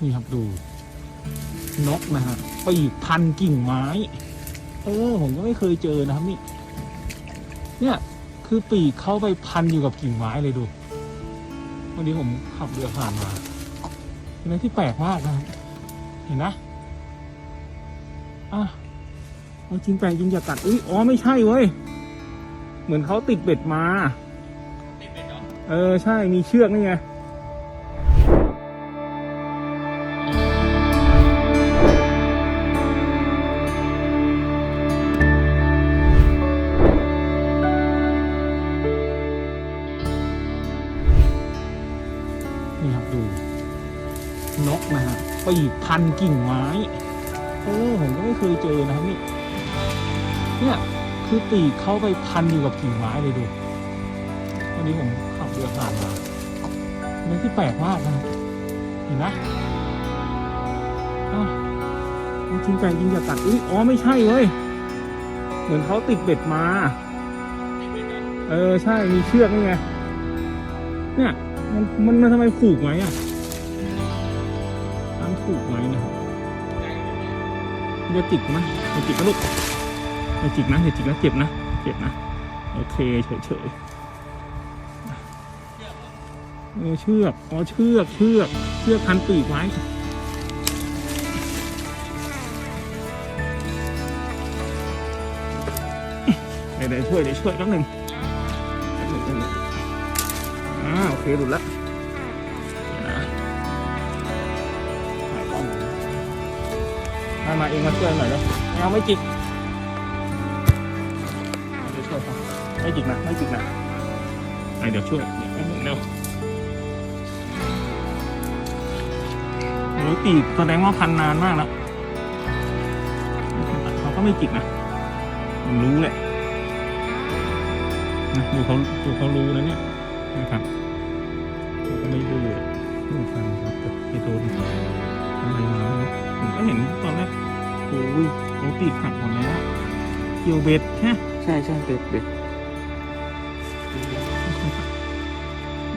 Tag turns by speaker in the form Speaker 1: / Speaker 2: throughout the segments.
Speaker 1: นี่ครับดู นกนะฮะปีกพันกิ่งไม้ เออ ผมก็ไม่เคยเจอนะครับนี่เนี่ยคือปีกเข้าไปพันอยู่กับกิ่งไม้เลยดูวันนี้ผมขับเรือผ่านมาเป็นอะไรที่แปลกมากนะครับเห็นนะอะเอาจริงแปลกจริงอย่ากัดอุ้ยอ๋อไม่ใช่เว้ยเหมือนเขาติดเบ็ดมา
Speaker 2: ติดเป็นเหรอ
Speaker 1: เออ ใช่มีเชือกนี่ไง นกนะฮะปีกพันกิ่งไม้เออผมก็ไม่เคยเจอนะครับนี่เนี่ยคือปีกเข้าไปพันอยู่กับกิ่งไม้เลยดูวันนี้ผมขับเรือผ่านมาเป็นที่แปลกมากนะเห็นนะอะเอจริงแปลกจริงอย่ากัดอุ้ยอ๋อไม่ใช่เว้ยเหมือนเขาติดเบ็ดมา
Speaker 2: เอ
Speaker 1: อใช่มีเชือกนี่ไงเนี่ยมันมันทำไมผูกไว้อะ น้ำผูกไว้นะครับ
Speaker 2: ใจอยู่เนี่ย
Speaker 1: มันะจิกไหมจะจิกนะลูกจะจิกนะอย่าจิกนะเจ็บนะเจ็บนะโอเคเฉยเฉย
Speaker 2: เชื่อเหรอ
Speaker 1: ๆเชือกอ๋อเชือกเชือกเชือกพันปีกไว้เดี๋ยวเดี๋ยวช่วยเดี๋ยวช่วยแป๊บหนึ่งหนึ่งแป๊บหนึ่งอ่าโอเคหลุดละ มามาเองมาช่วยหน่อยแล้วไม่เอาไม่จิกเดี๋ยวช่วยครับไม่จิกนะไม่จิกนะไอเดี๋ยวช่วยเดี๋ยวแป๊บหนึ่งเร็วโอ้ยปีกแสดงว่าพันนานมากแล้วเขาก็ไม่จิกนะมันรู้แหละนะดูเขาดูเขารู้นะเนี่ยนะครับเขาก็ไม่ดื้อดูฟังครับแต่ไปโดนอะไรมาไม่รู้ผมก็เห็นตอนแรก อ้ยเขาตีขัดหมดแล้วเกี่ยวเบ็ดแค่
Speaker 2: ใช่ใช่เบ็ดเบ็ด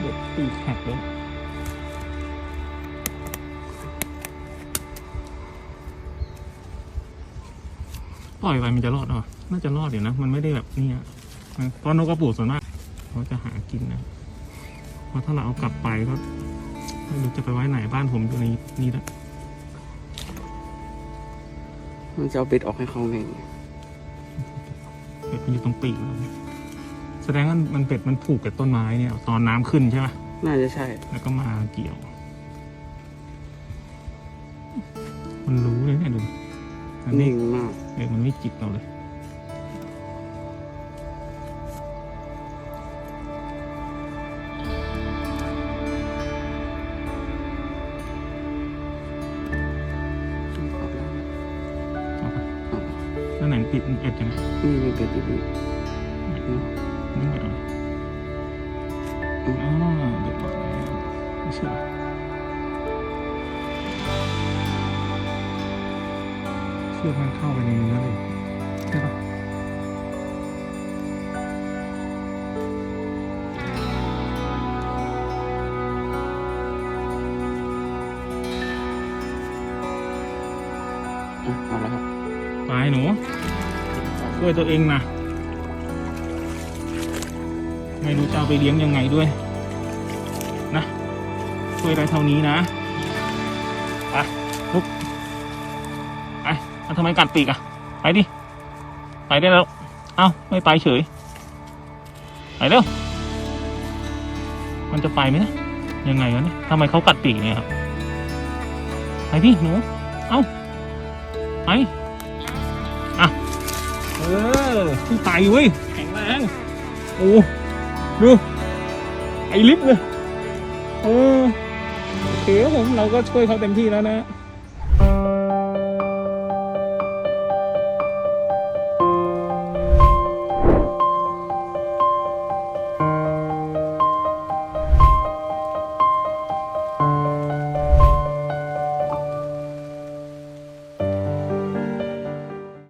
Speaker 1: เบ็ดตีขัดเลยปล่อยไปมันจะรอดเหรอน่าจะรอดเดี๋ยวนะ มันไม่ได้แบบเนี้ยตอนนกกระปูส่วนมากเขาจะหากินนะเพราะถ้าเราเอากลับไปก็ไม่รู้จะไปไว้ไหนบ้านผมอยู่ในนี้แล้ว
Speaker 2: มันจะเอาเบ็ดออกให้เขาไง
Speaker 1: เป็ดมันอยู่ตรงปีกแล้วแสดงว่ามันเป็ดมันผูกกับต้นไม้เนี่ย ตอนน้ำขึ้นใช่ไหม
Speaker 2: น่าจะใช่
Speaker 1: แล้วก็มาเกี่ยว มันรู้เลยเนี่ยดูอันนี้
Speaker 2: นิ่งมาก
Speaker 1: เออมันไม่จิกเราเลย ไหนปิดเอ็ดยังไง
Speaker 2: นี่มีเบ็ดอยู่นี่
Speaker 1: นึกไม่ออกอ๋อเด็กบอกแล้วไม่เชื่อเชือกมันเข้าไปในเนื้อเลยใช่ปะ
Speaker 2: อะเอาแล้วครับ
Speaker 1: ตายหนูช่วยตัวเองนะไม่รู้จะเอาไปเลี้ยงยังไงด้วย นะช่วยได้เท่านี้นะไปลุกไปทำไมกัดปีกอะไปดิไปได้แล้ว เอ้าไม่ไปเฉยไปเร็วมันจะไปไหมนะยังไงวะเนี่ยทำไมเขากัดปีกเนี่ยครับไปดิหนู เอ้าไป ออที่ไตเว้ยแข็งแรงโอ้ดูไอลิฟต์เลยเออโอเคผมเราก็ช่วยเขาเต็มที่แล้วนะ